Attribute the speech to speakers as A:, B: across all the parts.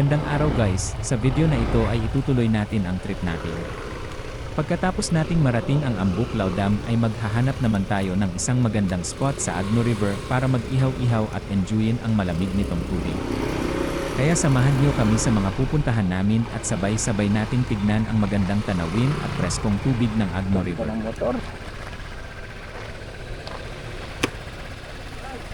A: Magandang araw guys, sa video na ito ay itutuloy natin ang trip natin. Pagkatapos nating marating ang Ambuklaw Dam ay maghahanap naman tayo ng isang magandang spot sa Agno River para mag-ihaw-ihaw at enjoyin ang malamig nitong tubig. Kaya samahan niyo kami sa mga pupuntahan namin at sabay-sabay nating tignan ang magandang tanawin at preskong tubig ng Agno River.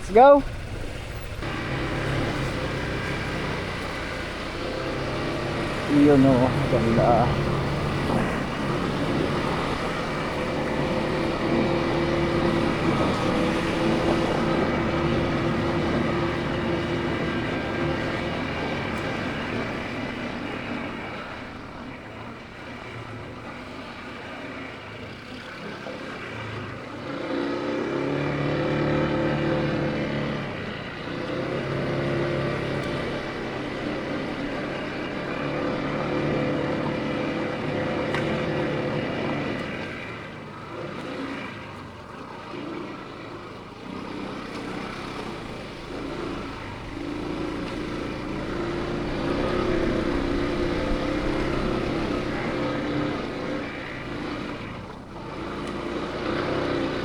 B: Let's go! Yun o, ganda.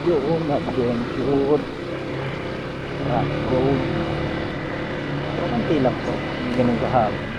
B: Yung adventure. Rock road. Kakanti lang po. Ganun kahaba.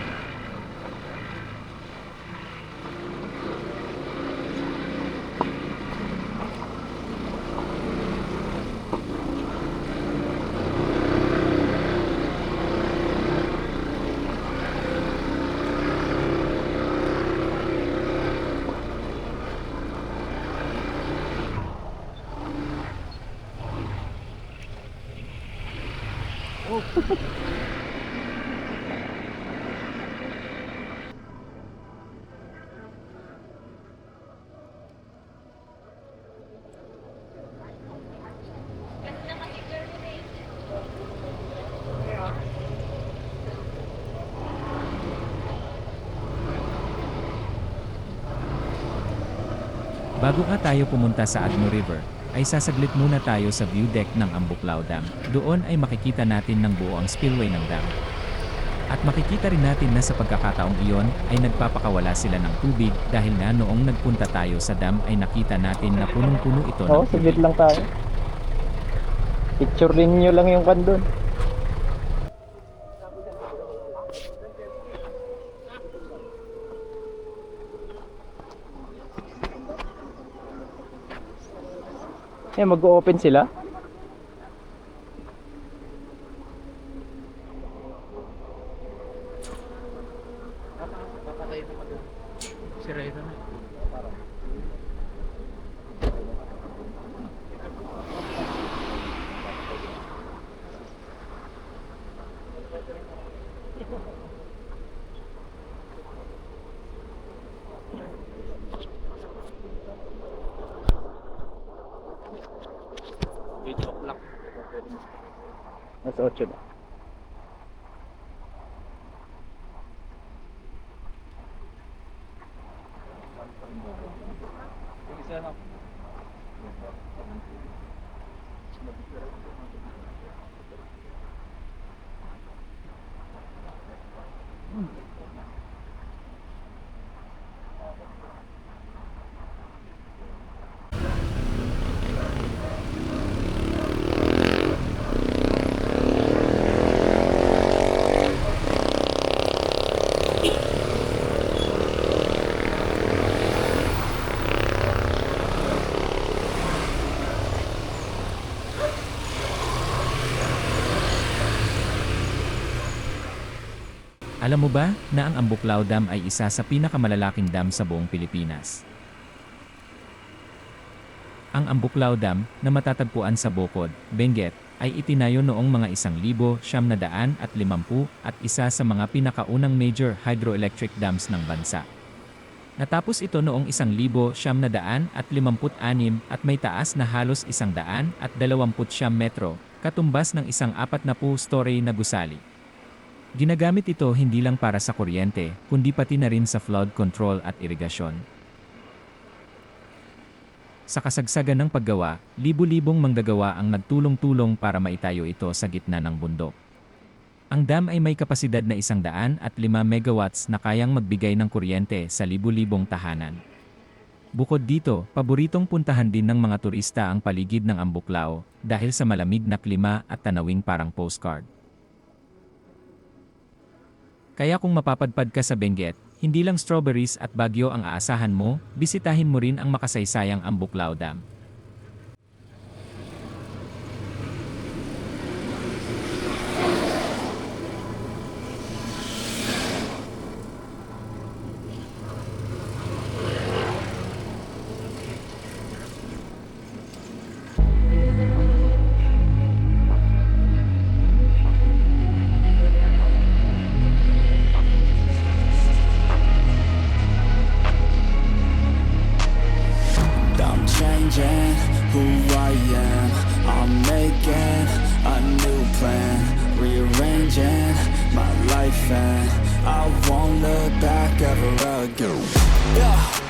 A: Bago nga tayo pumunta sa Agno River, ay sasaglit muna tayo sa view deck ng Ambuklaw Dam. Doon ay makikita natin ng buo ang spillway ng dam. At makikita rin natin na sa pagkakataong iyon ay nagpapakawala sila ng tubig dahil nga noong nagpunta tayo sa dam ay nakita natin na punong-puno ito
B: Oo,
A: ng
B: saglit
A: tubig.
B: lang tayo. Picture rin nyo lang yung kan doon. Eh, mag-open sila. 我知道
A: Alam mo ba na ang Ambuklao Dam ay isa sa pinakamalalaking dam sa buong Pilipinas? Ang Ambuklao Dam, na matatagpuan sa Bukod, Benguet, ay itinayo noong mga isang libo, siyam na daan at limampu at isa sa mga pinakaunang major hydroelectric dams ng bansa. Natapos ito noong isang libo, siyam na daan at may taas na halos isang daan at dalawamput siyam metro, katumbas ng isang apat na story na gusali. Ginagamit ito hindi lang para sa kuryente, kundi pati na rin sa flood control at irigasyon. Sa kasagsagan ng paggawa, libu-libong manggagawa ang nagtulong-tulong para maitayo ito sa gitna ng bundok. Ang dam ay may kapasidad na isang daan at 5 megawatts na kayang magbigay ng kuryente sa libu-libong tahanan. Bukod dito, paboritong puntahan din ng mga turista ang paligid ng Ambuklao dahil sa malamig na klima at tanawing parang postcard. Kaya kung mapapadpad ka sa Benguet, hindi lang strawberries at bagyo ang aasahan mo, bisitahin mo rin ang makasaysayang Ambuklao Dam.
C: Life, and I won't look back ever again. Yeah.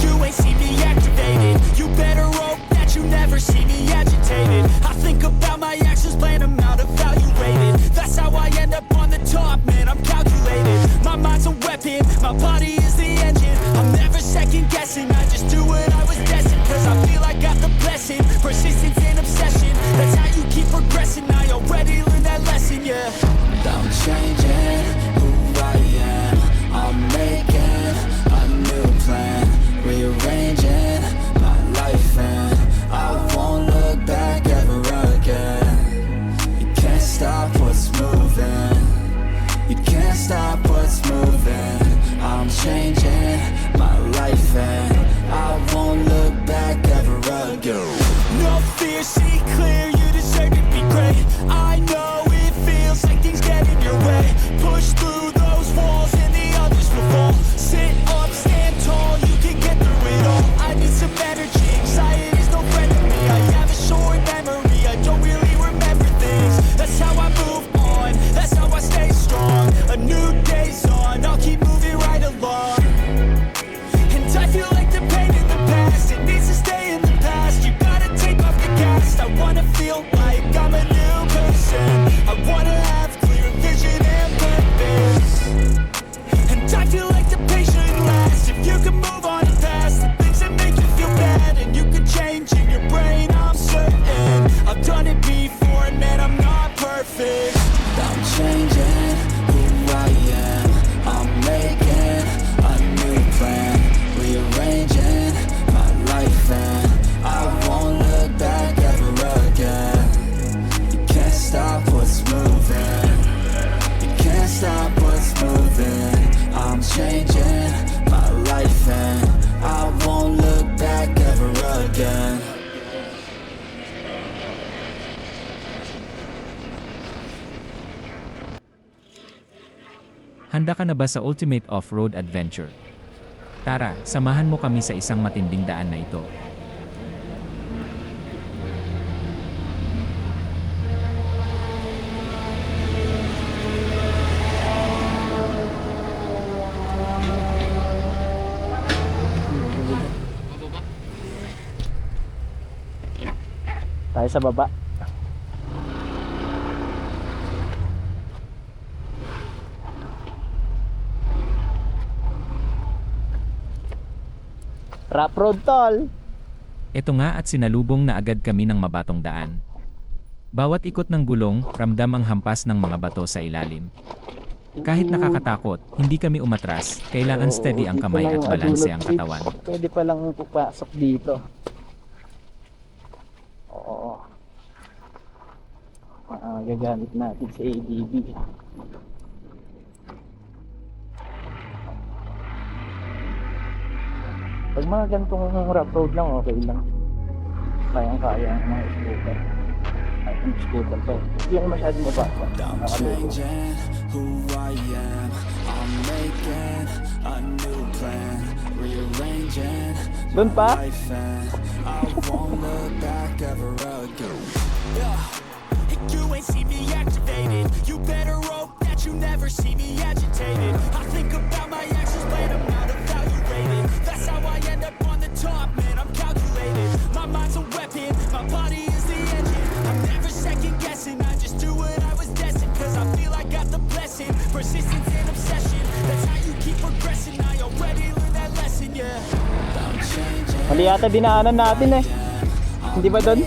C: You ain't see me activated. You better hope that you never see me agitated. I think about my actions, plan them out, evaluated. That's how I end up on the top, man. I'm calculated. My mind's a weapon, my body is the engine. I'm never second guessing. I just do what I was destined. Cause I feel I got the blessing. Persistence and obsession. That's how you keep progressing. I already learned that lesson, yeah. I'm changing
A: Handa ka na ba sa ultimate off-road adventure? Tara, samahan mo kami sa isang matinding daan na ito.
B: Tayo sa baba. Rap road tol.
A: Ito nga at sinalubong na agad kami ng mabatong daan. Bawat ikot ng gulong, ramdam ang hampas ng mga bato sa ilalim. Kahit nakakatakot, hindi kami umatras, kailangan steady ang kamay at balanse ang katawan.
B: Pwede pa lang pupasok dito. Oo. Ah, gagamit natin sa ADB. Pag mga ganitong rough road lang, okay lang. Kayang kaya ang mga scooter. Ay, yung scooter to. Hindi yung masyadong mababa.
C: I'm
B: Nakaluto.
C: changing who I am. I'm making a new plan. Rearranging
B: Doon pa?
C: life and I won't look back ever again. Yeah. You ain't see me activated. You better hope that you never see me agitated.
B: Yata dinaanan natin eh. Hindi ba doon?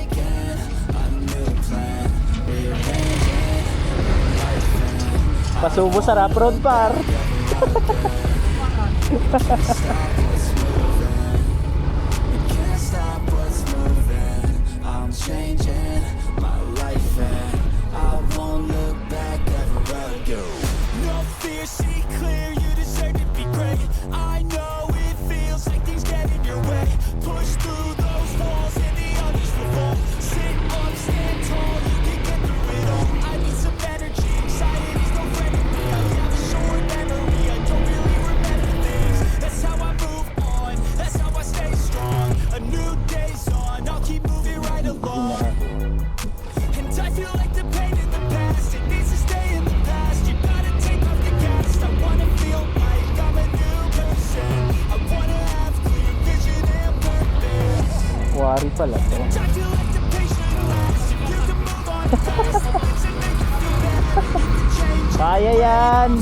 B: Pasubo sa rough road par.
C: Can't can change.
B: Kaya yan!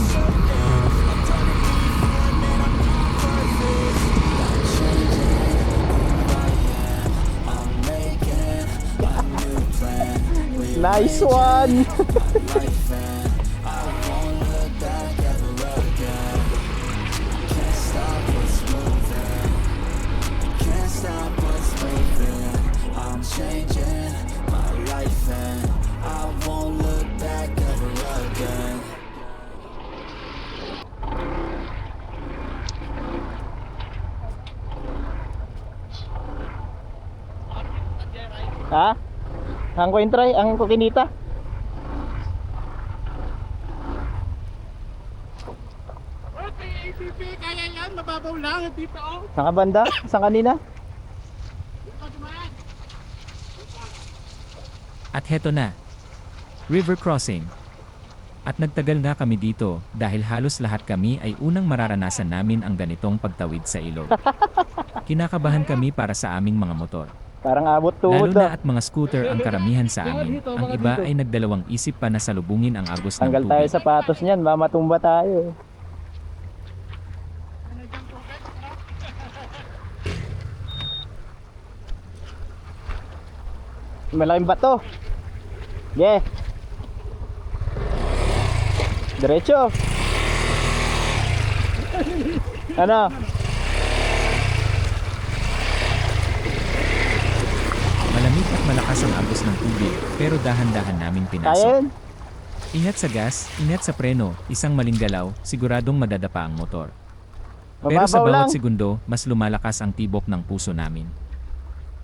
B: Nice one!
C: changing my life and I won't look back ever again.
B: ha? Ang kwentray, ang kukinita?
D: Okay, APP, kaya yan, mababaw lang, dito oh.
B: Saan ka banda? Saan kanina?
D: Dito dumaan.
A: At heto na. River crossing. At nagtagal nga kami dito dahil halos lahat kami ay unang mararanasan namin ang ganitong pagtawid sa ilog. Kinakabahan kami para sa aming mga motor.
B: Parang abot
A: Lalo
B: tuhod
A: na
B: ah.
A: at mga scooter ang karamihan sa amin. Ang iba ay nagdalawang isip pa na salubungin ang agos ng
B: Tanggal tayo
A: tubig.
B: sa patos niyan, mamatumba tayo. Malaking bato. Yeah. Diretso. Ano?
A: Malamig at malakas ang agos ng tubig, pero dahan-dahan namin pinasok.
B: yun?
A: Ingat sa gas, ingat sa preno, isang maling galaw, siguradong madadapa ang motor. Pero sa
B: Mababaw lang.
A: bawat segundo, mas lumalakas ang tibok ng puso namin.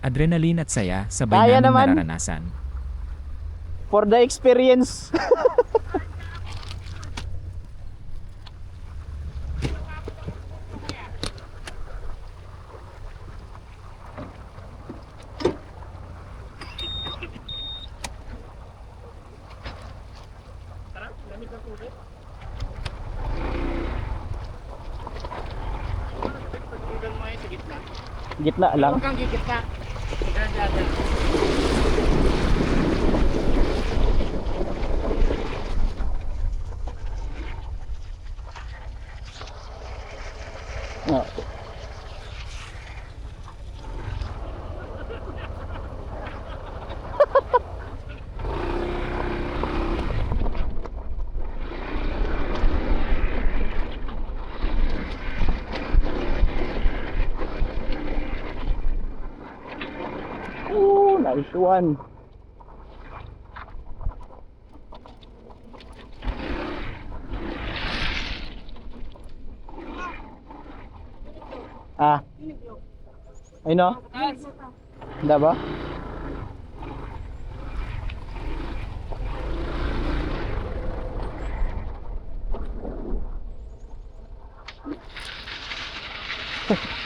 A: Adrenaline at saya, sabay
B: Kaya
A: namin
B: naman.
A: nararanasan.
B: For the experience.
D: Gitna
B: lang.
D: Huwag kang gigitna.
B: 1. Ah. Ay no? Diba? Thank